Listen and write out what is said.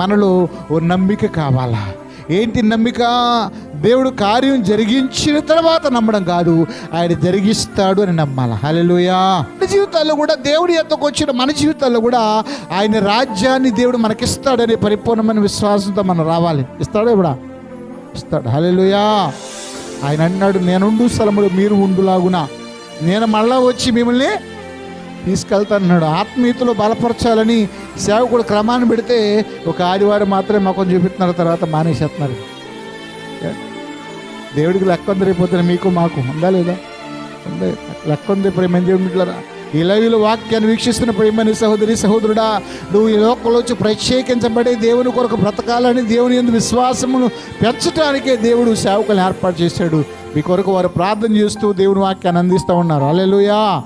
మనలో ఓ నమ్మిక కావాలా? ఏంటి నమ్మిక? దేవుడు కార్యం జరిగించిన తర్వాత నమ్మడం కాదు ఆయన జరిగిస్తాడు అని నమ్మాలి? హలలుయా మన జీవితాల్లో కూడా దేవుడి ఎద్దకు వచ్చిన మన జీవితాల్లో కూడా ఆయన రాజ్యాన్ని దేవుడు మనకిస్తాడనే పరిపూర్ణమైన విశ్వాసంతో మనం రావాలి. ఇస్తాడు ఇవిడా ఇస్తాడు. హలలుయా ఆయన అన్నాడు నేనుండు స్థలములు మీరు ఉండులాగునా. నేను మళ్ళా వచ్చి మిమ్మల్ని తీసుకెళ్తానన్నాడు ఆత్మీయతలో బలపరచాలని సేవకుడు క్రమాన్ని పెడితే ఒక ఆదివారం మాత్రమే మొఖం చూపిస్తున్నారు తర్వాత మానేసేస్తున్నారు. దేవుడికి లెక్క ఉంది మీకు మాకు ఉందా లేదా? ఉంది? లెక్క ఉంది ప్రేమ. దేవుడిరా ఈ లైవ్లో వాక్యాన్ని వీక్షిస్తున్న ప్రేమని సహోదరి సహోదరుడా నువ్వు ఈ లోకంలో వచ్చి ప్రత్యేకించబడి దేవుని కొరకు బ్రతకాలని దేవుని ఎందు విశ్వాసమును పెంచడానికే దేవుడు సేవకులను ఏర్పాటు చేశాడు. మీ కొరకు వారు ప్రార్థన చేస్తూ దేవుని వాక్యాన్ని అందిస్తూ ఉన్నారు. అలెలుయా